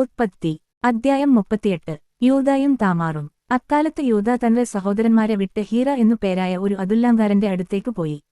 ഉത്പത്തി. അദ്ധ്യായം മുപ്പത്തിയെട്ട്. യൂതായും താമാറും. അക്കാലത്ത് യൂത തന്റെ സഹോദരന്മാരെ വിട്ട് ഹീറ എന്നു പേരായ ഒരു അതുല്ലാങ്കാരന്റെ അടുത്തേക്ക് പോയി.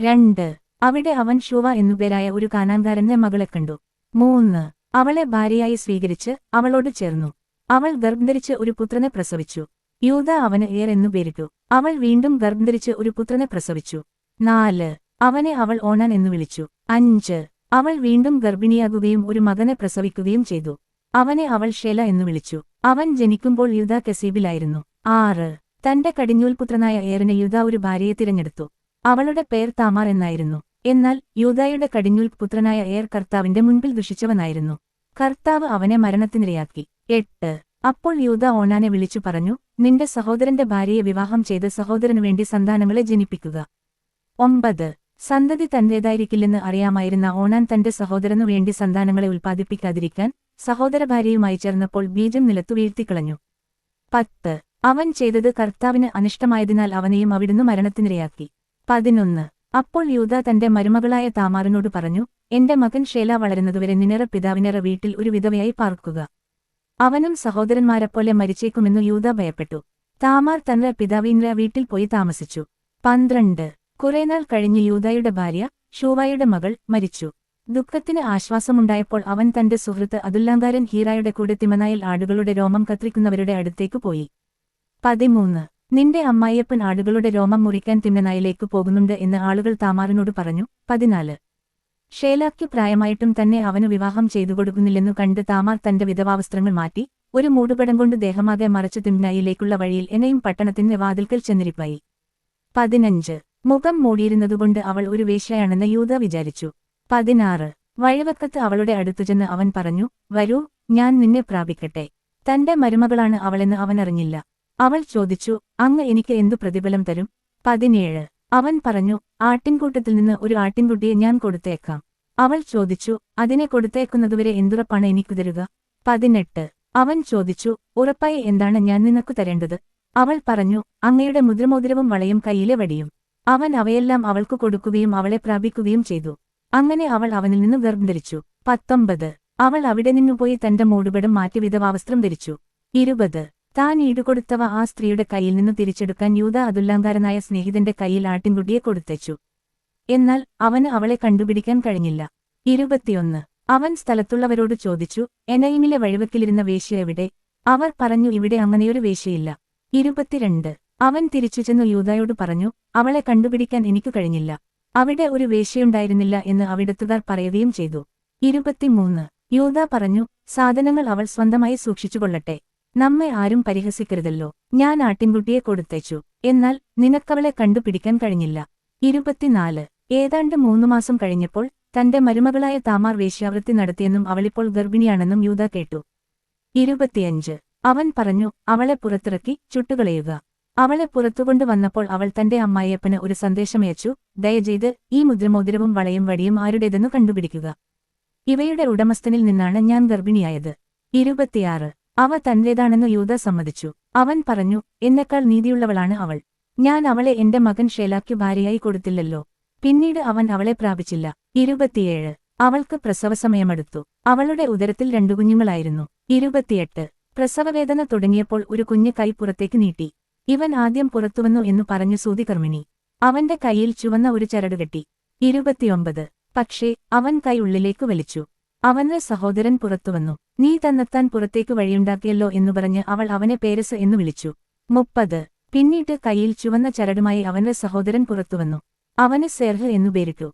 രണ്ട്. അവിടെ അവൻ ഷുവ എന്നുപേരായ ഒരു കാനാങ്കാരന്റെ മകളെ കണ്ടു. മൂന്ന്. അവളെ ഭാര്യയായി സ്വീകരിച്ച് അവളോട് ചേർന്നു. അവൾ ഗർഭധരിച്ച് ഒരു പുത്രനെ പ്രസവിച്ചു. യൂത അവന് ഏർ എന്നു പേരിട്ടു. അവൾ വീണ്ടും ഗർഭധരിച്ച് ഒരു പുത്രനെ പ്രസവിച്ചു. നാല്. അവനെ അവൾ ഓണാൻ എന്നു വിളിച്ചു. അഞ്ച്. അവൾ വീണ്ടും ഗർഭിണിയാകുകയും ഒരു മകനെ പ്രസവിക്കുകയും ചെയ്തു. അവനെ അവൾ ഷേല എന്നു വിളിച്ചു. അവൻ ജനിക്കുമ്പോൾ യുദ്ധ കസീബിലായിരുന്നു. ആറ്. തന്റെ കടിഞ്ഞൂൽപുത്രനായ ഏറിന് യുദ്ധ ഒരു ഭാര്യയെ തിരഞ്ഞെടുത്തു. അവളുടെ പേർ താമാർ എന്നായിരുന്നു. എന്നാൽ യൂതായുടെ കടിഞ്ഞൂൽ പുത്രനായ ഏർ കർത്താവിന്റെ മുൻപിൽ ദുഷിച്ചവനായിരുന്നു. കർത്താവ് അവനെ മരണത്തിനിരയാക്കി. എട്ട്. അപ്പോൾ യൂത ഓണാനെ വിളിച്ചു പറഞ്ഞു നിന്റെ സഹോദരന്റെ ഭാര്യയെ വിവാഹം ചെയ്ത് സഹോദരനു വേണ്ടി സന്താനങ്ങളെ ജനിപ്പിക്കുക. ഒമ്പത്. സന്തതി തന്റേതായിരിക്കില്ലെന്ന് അറിയാമായിരുന്ന ഓണാൻ തന്റെ സഹോദരനു വേണ്ടി സന്താനങ്ങളെ ഉൽപ്പാദിപ്പിക്കാതിരിക്കാൻ സഹോദര ഭാര്യയുമായി ചേർന്നപ്പോൾ ബീജം നിലത്തു വീഴ്ത്തിക്കളഞ്ഞു. പത്ത്. അവൻ ചെയ്തത് കർത്താവിന് അനിഷ്ടമായതിനാൽ അവനെയും അവിടുന്ന് മരണത്തിനിരയാക്കി. പതിനൊന്ന്. അപ്പോൾ യൂത തന്റെ മരുമകളായ താമാറിനോട് പറഞ്ഞു എന്റെ മകൻ ഷേല വളരുന്നതുവരെ നിനറ പിതാവിനറ വീട്ടിൽ ഒരു വിധവയായി പാർക്കുക. അവനും സഹോദരന്മാരെപ്പോലെ മരിച്ചേക്കുമെന്നു യൂത ഭയപ്പെട്ടു. താമാർ തന്റെ പിതാവിനറ വീട്ടിൽ പോയി താമസിച്ചു. പന്ത്രണ്ട്. കുറേനാൾ കഴിഞ്ഞ് യൂതായുടെ ഭാര്യ ഷൂവായുടെ മകൾ മരിച്ചു. ദുഃഖത്തിന് ആശ്വാസമുണ്ടായപ്പോൾ അവൻ തന്റെ സുഹൃത്ത് അതുല്ലാങ്കാരൻ ഹീറായുടെ കൂടെ തിമനായിൽ ആടുകളുടെ രോമം കത്തിരിക്കുന്നവരുടെ അടുത്തേക്ക് പോയി. പതിമൂന്ന്. നിന്റെ അമ്മായിയപ്പൻ ആടുകളുടെ രോമം മുറിക്കാൻ തിമനായിലേക്ക് പോകുന്നുണ്ട് എന്ന് ആളുകൾ താമാറിനോട് പറഞ്ഞു. പതിനാല്. ഷേലാക്ക് പ്രായമായിട്ടും തന്നെ അവനു വിവാഹം ചെയ്തു കൊടുക്കുന്നില്ലെന്നു കണ്ട് താമാർ തന്റെ വിധവാവസ്ത്രങ്ങൾ മാറ്റി ഒരു മൂടുപടം കൊണ്ട് ദേഹമാകെ മറച്ചു തിമ്നായിലേക്കുള്ള വഴിയിൽ എന്നെയും പട്ടണത്തിന്റെ വാതിൽക്കൽ ചെന്നിരിപ്പായി. പതിനഞ്ച്. മുഖം മൂടിയിരുന്നതുകൊണ്ട് അവൾ ഒരു വേശ്യയാണെന്ന് യൂത വിചാരിച്ചു. പതിനാറ്. വഴിവക്കത്ത് അവളുടെ അടുത്തുചെന്ന് അവൻ പറഞ്ഞു വരൂ ഞാൻ നിന്നെ പ്രാപിക്കട്ടെ. തന്റെ മരുമകളാണ് അവളെന്ന് അവൻ അറിഞ്ഞില്ല അവൾ ചോദിച്ചു അങ്ങ് എനിക്ക് എന്തു പ്രതിഫലം തരും? പതിനേഴ്. അവൻ പറഞ്ഞു ആട്ടിൻകൂട്ടത്തിൽ നിന്ന് ഒരു ആട്ടിൻകുട്ടിയെ ഞാൻ കൊടുത്തേക്കാം. അവൾ ചോദിച്ചു അതിനെ കൊടുത്തേക്കുന്നതുവരെ എന്തുറപ്പാണ് എനിക്ക് തരുക? പതിനെട്ട്. അവൻ ചോദിച്ചു ഉറപ്പായി എന്താണ് ഞാൻ നിനക്കു തരേണ്ടത്? അവൾ പറഞ്ഞു അങ്ങയുടെ മുദ്രമോതിരവും വളയും കയ്യിലെ വടിയും. അവൻ അവയെല്ലാം അവൾക്ക് കൊടുക്കുകയും അവളെ പ്രാപിക്കുകയും ചെയ്തു. അങ്ങനെ അവൾ അവനിൽ നിന്ന് ഗർഭം ധരിച്ചു. പത്തൊമ്പത്. അവൾ അവിടെ നിന്നുപോയി തന്റെ മൂടുപടം മാറ്റി വിധവാവസ്ത്രം ധരിച്ചു. ഇരുപത്. താൻ ഈടുകൊടുത്തവ ആ സ്ത്രീയുടെ കയ്യിൽ നിന്ന് തിരിച്ചെടുക്കാൻ യൂത അതുല്ലാങ്കാരനായ സ്നേഹിതന്റെ കയ്യിൽ ആട്ടിൻകുട്ടിയെ കൊടുത്തച്ചു എന്നാൽ അവന് അവളെ കണ്ടുപിടിക്കാൻ കഴിഞ്ഞില്ല. ഇരുപത്തിയൊന്ന്. അവൻ സ്ഥലത്തുള്ളവരോട് ചോദിച്ചു എനയിമിലെ വഴിവക്കിലിരുന്ന വേശ്യ എവിടെ? അവർ പറഞ്ഞു ഇവിടെ അങ്ങനെയൊരു വേശ്യയില്ല. ഇരുപത്തിരണ്ട്. അവൻ തിരിച്ചുചെന്നു യൂതായോട് പറഞ്ഞു അവളെ കണ്ടുപിടിക്കാൻ എനിക്കു കഴിഞ്ഞില്ല. അവിടെ ഒരു വേശ്യയുണ്ടായിരുന്നില്ല എന്ന് അവിടത്തുകാർ പറയുകയും ചെയ്തു. ഇരുപത്തിമൂന്ന്. യൂത പറഞ്ഞു സാധനങ്ങൾ അവൾ സ്വന്തമായി സൂക്ഷിച്ചുകൊള്ളട്ടെ. നമ്മെ ആരും പരിഹസിക്കരുതല്ലോ. ഞാൻ ആട്ടിൻകുട്ടിയെ കൊടുത്തയച്ചു. എന്നാൽ നിനക്കവളെ കണ്ടുപിടിക്കാൻ കഴിഞ്ഞില്ല. ഇരുപത്തിനാല്. ഏതാണ്ട് മൂന്നു മാസം കഴിഞ്ഞപ്പോൾ തന്റെ മരുമകളായ താമാർ വേശ്യാവൃത്തി നടത്തിയെന്നും അവളിപ്പോൾ ഗർഭിണിയാണെന്നും യൂത കേട്ടു. ഇരുപത്തിയഞ്ച്. അവൻ പറഞ്ഞു അവളെ പുറത്തിറക്കി ചുട്ടുകളയുക. അവളെ പുറത്തുകൊണ്ടു വന്നപ്പോൾ അവൾ തന്റെ അമ്മായിയപ്പന് ഒരു സന്ദേശമയച്ചു ദയചെയ്ത് ഈ മുദ്രമോതിരവും വളയും വടിയും ആരുടേതെന്നു കണ്ടുപിടിക്കുക. ഇവയുടെ ഉടമസ്ഥനിൽ നിന്നാണ് ഞാൻ ഗർഭിണിയായത്. ഇരുപത്തിയാറ്. അവ തന്റേതാണെന്ന് യൂത സമ്മതിച്ചു. അവൻ പറഞ്ഞു എന്നെക്കാൾ നീതിയുള്ളവളാണ് അവൾ. ഞാൻ അവളെ എന്റെ മകൻ ഷേലാക്കു ഭാര്യയായി കൊടുത്തില്ലല്ലോ. പിന്നീട് അവൻ അവളെ പ്രാപിച്ചില്ല. ഇരുപത്തിയേഴ്. അവൾക്ക് പ്രസവസമയമെടുത്തു. അവളുടെ ഉദരത്തിൽ രണ്ടു കുഞ്ഞുങ്ങളായിരുന്നു. ഇരുപത്തിയെട്ട്. പ്രസവവേദന തുടങ്ങിയപ്പോൾ ഒരു കുഞ്ഞ് കൈ പുറത്തേക്ക് നീട്ടി. ഇവൻ ആദ്യം പുറത്തുവന്നു എന്നു പറഞ്ഞു സൂതികർമ്മിണി. അവന്റെ കൈയിൽ ചുവന്ന ഒരു ചരട് കെട്ടി. ഇരുപത്തിയൊമ്പത്. പക്ഷേ അവൻ കൈ ഉള്ളിലേക്ക് വലിച്ചു. അവന്റെ സഹോദരൻ പുറത്തുവന്നു. നീ തന്നെത്താൻ പുറത്തേക്ക് വഴിയുണ്ടാക്കിയല്ലോ എന്നു പറഞ്ഞ് അവൾ അവനെ പേരസ് എന്നു വിളിച്ചു. മുപ്പത്. പിന്നീട് കൈയിൽ ചുവന്ന ചരടുമായി അവന്റെ സഹോദരൻ പുറത്തുവന്നു. അവന് സെർഹ് എന്നു പേരിട്ടു.